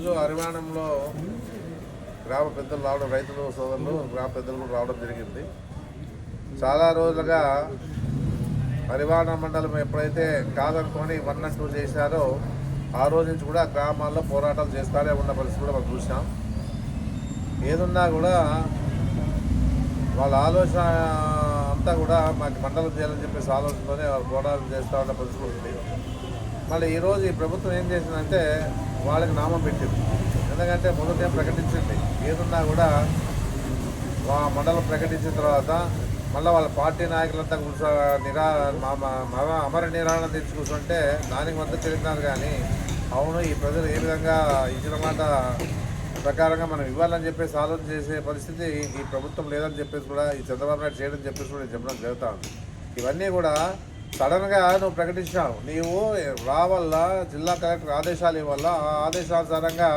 ఈరోజు హరివాణంలో గ్రామ పెద్దలు రావడం రైతులు సోదరులు గ్రామ పెద్దలు కూడా రావడం జరిగింది. చాలా రోజులుగా హరివాణ మండలం ఎప్పుడైతే కాదనుకొని వన్ అండ్ టూ చేశారో ఆ రోజు నుంచి కూడా గ్రామాల్లో పోరాటాలు చేస్తారే ఉన్న పరిస్థితి కూడా మనం చూసాం ఏదున్నా కూడా వాళ్ళ ఆలోచన అంతా కూడా మాకు మండలం చేయాలని చెప్పేసి ఆలోచనతోనే వాళ్ళు పోరాటం చేస్తూ ఉన్న పరిస్థితి ఉంది. మళ్ళీ ఈరోజు ఈ ప్రభుత్వం ఏం చేసిందంటే వాళ్ళకి నామం పెట్టింది. ఎందుకంటే మొదటే ప్రకటించింది? ఏదున్నా కూడా మా మండలం ప్రకటించిన తర్వాత మళ్ళీ వాళ్ళ పార్టీ నాయకులంతా కూర్చో నిరా మా- అమర నిరాళన తెచ్చి కూర్చుంటే దానికి మద్దతు తెలిపినారు కానీ అవును ఈ ప్రజలు ఏ విధంగా ఇచ్చిన మాట ప్రకారంగా మనం ఇవ్వాలని చెప్పేసి ఆలోచన చేసే పరిస్థితి ఈ ప్రభుత్వం లేదని చెప్పేసి కూడా ఈ చంద్రబాబు నాయుడు చేయడం చెప్పేసి కూడా నేను చెప్పడం జరుగుతూ ఉంది. ఇవన్నీ కూడా సడన్గా నువ్వు ప్రకటించావు నీవు రావల్ల జిల్లా కలెక్టర్ ఆదేశాలు ఇవ్వాల ఆ ఆదేశానుసారంగా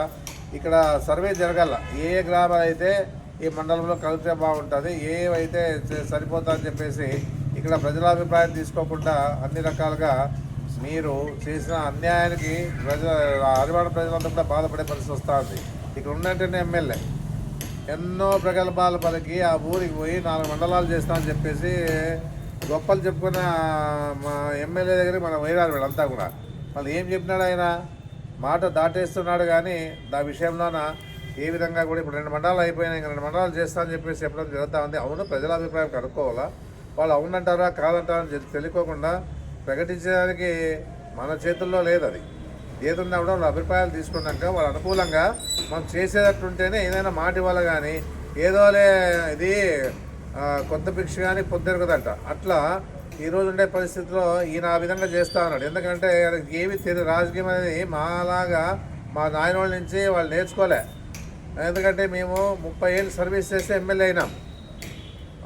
ఇక్కడ సర్వే జరగాల. ఏ ఏ గ్రామాలు అయితే ఈ మండలంలో కలిపితే బాగుంటుంది ఏ అయితే సరిపోతా అని చెప్పేసి ఇక్కడ ప్రజల అభిప్రాయం తీసుకోకుండా అన్ని రకాలుగా మీరు చేసిన అన్యాయానికి ప్రజల హరివాడ ప్రజలంతా కూడా బాధపడే పరిస్థితి వస్తుంది ఇక్కడ ఉన్నటువంటి ఎమ్మెల్యే. ఎన్నో ప్రగల్భాలు పలికి ఆ ఊరికి పోయి నాలుగు మండలాలు చేస్తామని చెప్పేసి గొప్పలు చెప్పుకున్న మా ఎమ్మెల్యే దగ్గర మనం పోయినారు వీళ్ళంతా కూడా. మళ్ళీ ఏం చెప్పినాడు ఆయన? మాట దాటేస్తున్నాడు కానీ దా విషయంలోన ఏ విధంగా కూడా ఇప్పుడు రెండు మండలాలు అయిపోయినాయి ఇంకా రెండు మండలాలు చేస్తా అని చెప్పేసి చెప్పడం జరుగుతూ ఉంది. అవును ప్రజల అభిప్రాయం కనుక్కోవాలా? వాళ్ళు అవునంటారా కాదంటారా అని తెలియకోకుండా ప్రకటించడానికి మన చేతుల్లో లేదు అది. ఏదున్నా కూడా వాళ్ళ అభిప్రాయాలు తీసుకున్నాక వాళ్ళ అనుకూలంగా మనం చేసేటట్టుంటేనే ఏదైనా మాట ఇవ్వాలి కానీ ఏదోలే ఇది కొత్త భిక్ష కానీ పొద్దురకదంట అట్లా ఈరోజు ఉండే పరిస్థితిలో ఈయన ఆ విధంగా చేస్తా ఉన్నాడు. ఎందుకంటే ఏమి తెలియదు రాజకీయం అనేది మాలాగా మా నాయన వాళ్ళ నుంచి వాళ్ళు నేర్చుకోలే. ఎందుకంటే మేము ముప్పై ఏళ్ళు సర్వీస్ చేస్తే ఎమ్మెల్యే అయినాం.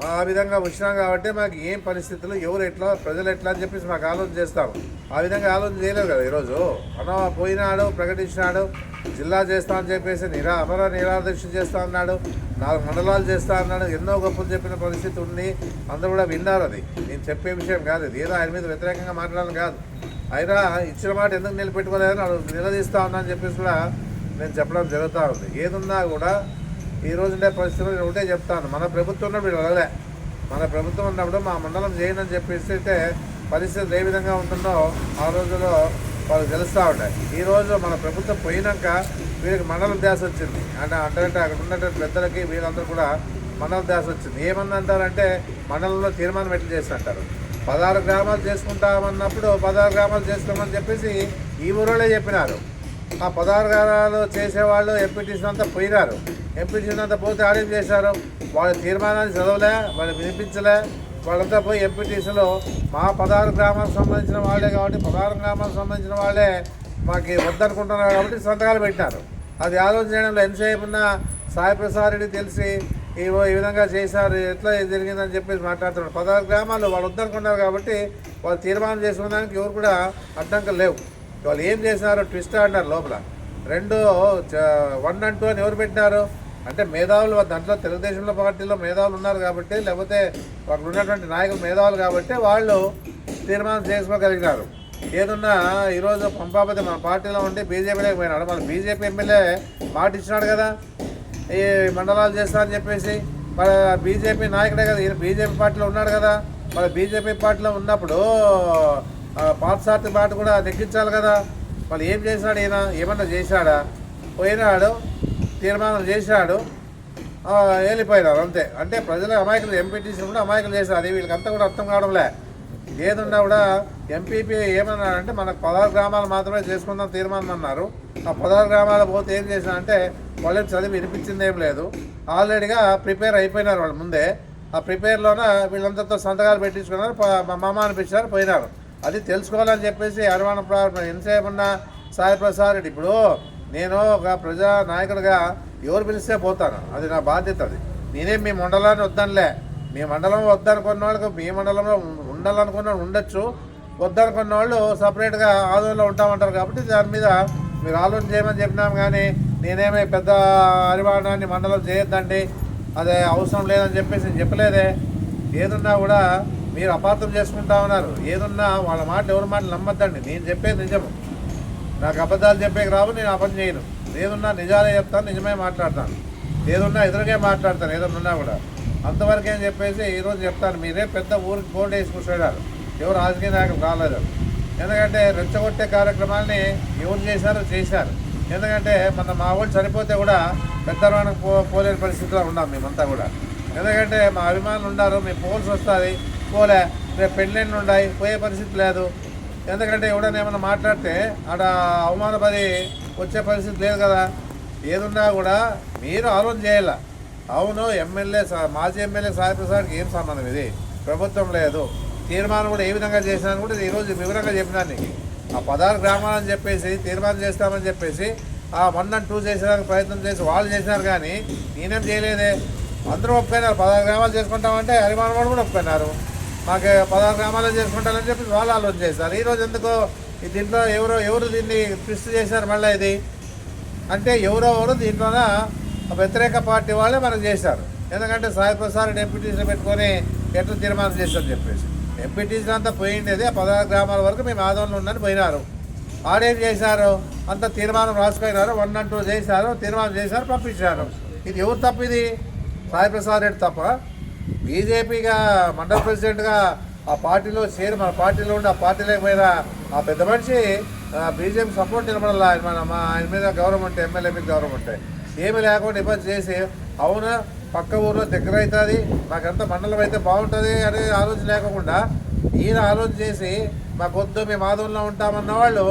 ఆ విధంగా వచ్చినాం కాబట్టి మాకు ఏం పరిస్థితులు ఎవరు ఎట్లా ప్రజలు ఎట్లా అని చెప్పేసి మాకు ఆలోచన చేస్తాం. ఆ విధంగా ఆలోచన చేయలేదు కదా ఈరోజు. అన్న పోయినాడు ప్రకటించినాడు జిల్లా చేస్తా అని చెప్పేసి నిరా అమర నిరాదీక్ష చేస్తా అన్నాడు నాలుగు మండలాలు చేస్తా అన్నాడు ఎన్నో గొప్పలు చెప్పిన పరిస్థితి ఉంది. అందరూ కూడా విన్నారు అది. నేను చెప్పే విషయం కాదు ఇది. ఏదో ఆయన మీద వ్యతిరేకంగా మాట్లాడాలి కాదు. అయినా ఇచ్చిన మాట ఎందుకు నిలబెట్టుకోలేదని నిలదీస్తా ఉన్నా అని చెప్పేసి కూడా నేను చెప్పడం జరుగుతూ ఉంది. ఏదున్నా కూడా ఈ రోజు ఉండే పరిస్థితుల్లో నేను ఒకటే చెప్తాను. మన ప్రభుత్వం ఉన్నప్పుడు వీళ్ళు వెళ్ళలే మన ప్రభుత్వం ఉన్నప్పుడు మా మండలం చేయను అని చెప్పేసి అయితే పరిస్థితులు ఏ విధంగా ఉంటుందో ఆ రోజుల్లో వాళ్ళు తెలుస్తూ ఉంటాయి ఈ రోజు మన ప్రభుత్వం పోయినాక వీరికి మండలం ధ్యాస వచ్చింది. అంటే అంటే అక్కడ ఉన్నటువంటి పెద్దలకి వీళ్ళందరూ కూడా మండల ధ్యాస వచ్చింది. ఏమన్నా అంటారంటే మండలంలో తీర్మానం ఎట్లా చేసి అంటారు పదహారు గ్రామాలు చేసుకుంటామన్నప్పుడు పదహారు గ్రామాలు చేసుకోమని చెప్పేసి ఈ ఊరోళ్ళే చెప్పినారు. ఆ పదార్థాలు చేసేవాళ్ళు ఎంపీటీసీ అంతా పోయినారు. ఎంపీటీసీ అంతా పోతే ఆడేం చేశారు? వాళ్ళ తీర్మానాన్ని చదవలే వాళ్ళు వినిపించలే వాళ్ళంతా పోయి ఎంపీటీసీలో మా పదహారు గ్రామాలకు సంబంధించిన వాళ్ళే కాబట్టి పదహారు గ్రామాలకు సంబంధించిన వాళ్ళే మాకు వద్దనుకుంటున్నారు కాబట్టి సంతకాలు పెట్టారు. అది ఆలోచన చేయడంలో ఎంతసేపు ఉన్నా సాయి ప్రసాద్ రెడ్డి తెలిసి ఏవో ఈ విధంగా చేశారు ఎట్లా జరిగిందని చెప్పేసి మాట్లాడుతున్నారు పదహారు గ్రామాలు వాళ్ళు వద్దనుకున్నారు కాబట్టి వాళ్ళు తీర్మానం చేసుకున్నానికి ఎవరు కూడా అడ్డంకులు లేవు. వాళ్ళు ఏం చేసినారు ట్విస్ట్ అన్నారు లోపల. రెండు వన్ అండ్ టూ అని ఎవరు పెట్టినారు? అంటే మేధావులు దాంట్లో తెలుగుదేశంలో పార్టీలో మేధావులు ఉన్నారు కాబట్టి లేకపోతే అక్కడ ఉన్నటువంటి నాయకులు మేధావులు కాబట్టి వాళ్ళు తీర్మానం చేసుకోగలిగినారు. ఏదున్నా ఈరోజు పంపాపతి మన పార్టీలో ఉండి బీజేపీలోకి పోయినాడు మన బీజేపీ ఎమ్మెల్యే మాట ఇచ్చినాడు కదా. ఈ మండలాలు చేస్తా అని చెప్పేసి బీజేపీ నాయకుడే కదా. ఈయన బీజేపీ పార్టీలో ఉన్నాడు కదా. మరి బీజేపీ పార్టీలో ఉన్నప్పుడు ఆ, మాట కూడా లెక్కించాలి కదా. వాళ్ళు ఏం చేశాడు ఈయన? ఏమన్నా చేశాడా? పోయినాడు తీర్మానం చేశాడు వెళ్ళిపోయినారు అంతే. అంటే ప్రజలు అమాయకులు ఎంపీటీసీ కూడా అమాయకులు చేశారు. అది వీళ్ళకంతా కూడా అర్థం కావడంలే. ఏదున్నా కూడా ఎంపీపీ ఏమన్నారంటే మనకు పదహారు గ్రామాలు మాత్రమే చేసుకుందాం తీర్మానం అన్నారు. ఆ పదహారు గ్రామాలు పోతే ఏం చేశారంటే వాళ్ళకి చదివి వినిపించింది ఏం లేదు. ఆల్రెడీగా ప్రిపేర్ అయిపోయినారు వాళ్ళు ముందే. ఆ ప్రిపేర్లోన వీళ్ళందరితో సంతకాలు పెట్టించుకున్నారు మా మామ అనిపించారు పోయినారు. అది తెలుసుకోవాలని చెప్పేసి అరవాణ ప్రారంభం ఎంతసేపు ఉన్న సాయి ప్రసాద్ రెడ్డి ఇప్పుడు నేను ఒక ప్రజా నాయకుడిగా ఎవరు పిలిస్తే పోతాను. అది నా బాధ్యత అది. నేనేం మీ మండలాన్ని వద్దనులే. మీ మండలం వద్దనుకున్న వాళ్ళకి మీ మండలంలో ఉండాలనుకున్న వాళ్ళు ఉండొచ్చు. వద్దనుకున్న వాళ్ళు సపరేట్గా ఆదోళనలో ఉంటామంటారు కాబట్టి దాని మీద మీరు ఆలోచన చేయమని చెప్పినాం కానీ నేనేమి పెద్ద అరివాణాన్ని మండలం చేయొద్దండి. అదే అవసరం లేదని చెప్పేసి నేను చెప్పలేదే. ఏదున్నా కూడా మీరు అపార్థం చేసుకుంటా ఉన్నారు. ఏదున్నా వాళ్ళ మాట ఎవరి మాట నమ్మద్దండి. నేను చెప్పేది నిజం నాకు అబద్ధాలు చెప్పేకి రావు నేను అబద్ధం చేయను. ఏదున్నా నిజాలే చెప్తాను నిజమే మాట్లాడతాను. ఏదున్నా ఎదురుగా మాట్లాడతాను ఏదన్నా కూడా. అంతవరకు అని చెప్పేసి ఈరోజు చెప్తాను. మీరే పెద్ద ఊరికి బోర్డు వేసి కూర్చోడారు. ఎవరు రాజకీయ నాయకులు రాలేదు ఎందుకంటే రెచ్చగొట్టే కార్యక్రమాల్ని ఎవరు చేశారో చేశారు. ఎందుకంటే మన మా వాళ్ళు చనిపోతే కూడా పెద్దవాళ్ళకి పో పోలేని పరిస్థితిలో ఉన్నాం మేమంతా కూడా. ఎందుకంటే మా అభిమానులు ఉన్నారు మేము పోల్సి వస్తుంది పోలే రేపు పెళ్ళిళ్ళు ఉన్నాయి పోయే పరిస్థితి లేదు. ఎందుకంటే ఎవడైనా ఏమైనా మాట్లాడితే ఆడ అవమానపడి వచ్చే పరిస్థితి లేదు కదా. ఏదున్నా కూడా మీరు ఆలోచన చేయాల. అవును ఎమ్మెల్యే మాజీ ఎమ్మెల్యే సాయి ప్రసాద్కి ఏం సంబంధం ఇది? ప్రభుత్వం లేదు. తీర్మానం కూడా ఏ విధంగా చేసినాను కూడా ఈరోజు వివరంగా చెప్పినాను నీకు. ఆ పదహారు గ్రామాలని చెప్పేసి తీర్మానం చేస్తామని చెప్పేసి ఆ వన్ అండ్ టూ చేసేదానికి ప్రయత్నం చేసి వాళ్ళు చేసినారు కానీ నేనేం చేయలేదే. అందరూ ఒప్పుకున్నారు. పదహారు గ్రామాలు చేసుకుంటామంటే హరిమాన్ వాడు కూడా ఒప్పుకున్నారు. మాకు పదహారు గ్రామాలు చేసుకుంటారని చెప్పి వాళ్ళు ఆలోచన చేశారు. ఈరోజు ఎందుకో ఈ దీంట్లో ఎవరో ఎవరు దీన్ని ట్విస్ట్ చేశారు మళ్ళీ ఇది? అంటే ఎవరో ఎవరు దీంట్లోన వ్యతిరేక పార్టీ వాళ్ళే మనకు చేశారు. ఎందుకంటే సాయి ప్రసాద్ డెప్యూటీస్ని పెట్టుకొని ఎట్లా తీర్మానం చేశారని చెప్పేసి. డెప్యూటీస్ అంతా పోయిండేది ఆ పదహారు గ్రామాల వరకు మేము ఆదోళన ఉందని పోయినారు. ఆడేం చేశారు? అంత తీర్మానం రాసుకున్నారు వన్ అండ్ టూ చేశారు తీర్మానం చేశారు పంపించారు. ఇది ఎవరు తప్పు ఇది? సాయి ప్రసాద్ రెడ్డి తప్ప. బీజేపీగా మండల ప్రెసిడెంట్గా ఆ పార్టీలో చేరి మన పార్టీలో ఉండి ఆ పార్టీలోకి పోయిన ఆ పెద్ద మనిషి బీజేపీ సపోర్ట్ నిలబడాలి? ఆయన మన మా ఆయన మీద గౌరవం ఎమ్మెల్యే మీద గౌరవం ఏమి లేకుండా ఇబ్బంది చేసి అవునా? పక్క ఊర్లో దగ్గర అవుతుంది మాకంతా మండలం అయితే బాగుంటుంది అనే ఆలోచన లేకుండా ఈయన ఆలోచన చేసి మాకొద్దు మేము ఆదంలో ఉంటామన్న వాళ్ళు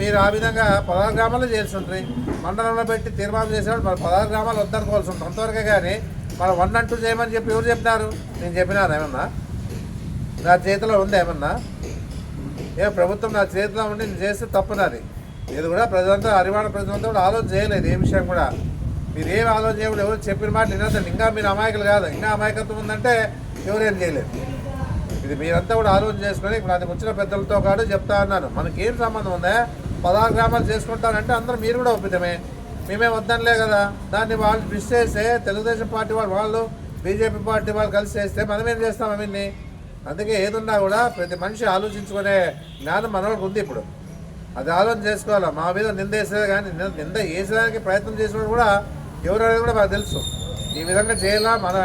మీరు ఆ విధంగా పదహారు గ్రామాలు చేస్తుంటారు మండలంలో పెట్టి తీర్మానం చేసేవాళ్ళు మరి పదహారు గ్రామాలు వద్దనుకోవాల్సి ఉంటుంది. అంతవరకే కానీ మనం వన్ అంటూ చేయమని చెప్పి ఎవరు చెప్పినారు? నేను చెప్పినాను ఏమన్నా? నా చేతిలో ఉంది ఏమన్నా? ఏ ప్రభుత్వం నా చేతిలో ఉండి నేను చేస్తే తప్పునది ఇది కూడా ప్రజలంతా హరివాణ ప్రజలంతా కూడా ఆలోచన చేయలేదు ఏ విషయం కూడా. మీరు ఏం ఆలోచన చేయకుండా ఎవరు చెప్పిన మాట వినొద్దండి. ఇంకా మీరు అమాయకులు కాదు. ఇంకా అమాయకత్వం ఉందంటే ఎవరేం చేయలేదు ఇది మీరంతా కూడా ఆలోచన చేసుకొని ఇప్పుడు అది వచ్చిన పెద్దలతో కాదు చెప్తా అన్నాను. మనకేం సంబంధం ఉందా? పదహారు గ్రామాలు చేసుకుంటానంటే అందరూ మీరు కూడా ఒప్పితమే. మేమే వద్దనలే కదా. దాన్ని వాళ్ళు మిస్ చేస్తే తెలుగుదేశం పార్టీ వాళ్ళు వాళ్ళు బీజేపీ పార్టీ వాళ్ళు కలిసి చేస్తే మనం ఏం చేస్తాం అవన్నీ అందుకే ఏదున్నా కూడా ప్రతి మనిషి ఆలోచించుకునే జ్ఞానం మనోడికి ఉంది ఇప్పుడు. అది ఆలోచన చేసుకోవాలి? మా మీద నింద వేసేది కానీ నింద- వేసేదానికి ప్రయత్నం చేసినప్పుడు కూడా ఎవరనేది కూడా మాకు తెలుసు. ఈ విధంగా చేయాలా? మన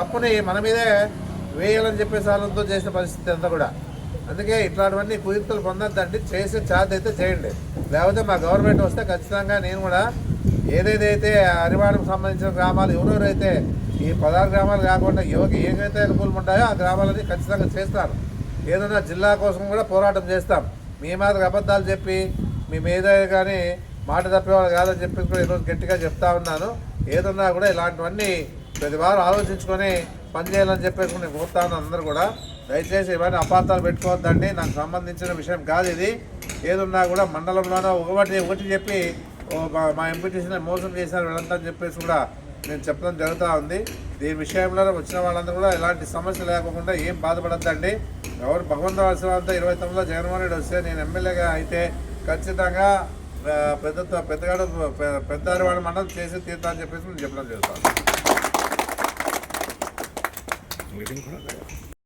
తప్పుని మన మీదే వేయాలని చెప్పేసి ఆలోచనతో చేసిన పరిస్థితి అంతా కూడా. అందుకే ఇట్లాంటివన్నీ కుయుక్తులు పొందొద్దండి. చేసే ఛార్జ్ అయితే చేయండి. లేకపోతే మా గవర్నమెంట్ వస్తే ఖచ్చితంగా నేను కూడా ఏదేదైతే అరివాడకు సంబంధించిన గ్రామాలు ఎవరెవరైతే ఈ పదహారు గ్రామాలు కాకుండా యువకి ఏదైతే అనుకూలం ఉంటాయో ఆ గ్రామాలని ఖచ్చితంగా చేస్తాను. ఏదైనా జిల్లా కోసం కూడా పోరాటం చేస్తాం. మీ మాదిరి అబద్ధాలు చెప్పి మీ మీద కానీ మాట తప్పేవాళ్ళు కాదని చెప్పి కూడా ఈరోజు గట్టిగా చెప్తా ఉన్నాను. ఏదన్నా కూడా ఇలాంటివన్నీ ప్రతి వారం ఆలోచించుకొని పనిచేయాలని చెప్పేసి నేను కోరుతా ఉన్నాను అందరూ కూడా. దయచేసి ఇవన్నీ అపార్థాలు పెట్టుకోవద్దండి. నాకు సంబంధించిన విషయం కాదు ఇది. ఏదున్నా కూడా మండలంలోనో ఒకటి ఒకటి చెప్పి మా- మా ఎంపీటీసీని మోసం చేశారు వీళ్ళంతా అని చెప్పేసి కూడా నేను చెప్పడం జరుగుతూ ఉంది. దీని విషయంలో వచ్చిన వాళ్ళందరూ కూడా ఎలాంటి సమస్య లేకుండా ఏం బాధపడద్దండి. ఎవరు భగవంత ఆశీర్వాదంతో ఇరవై తొమ్మిదిలో జగన్మోహన్ రెడ్డి వస్తే నేను ఎమ్మెల్యేగా అయితే ఖచ్చితంగా పెద్ద పెద్దగాడు పెద్దవాడు మండలం చేసి తీర్థం అని చెప్పేసి నేను చెప్పడం జరుగుతాను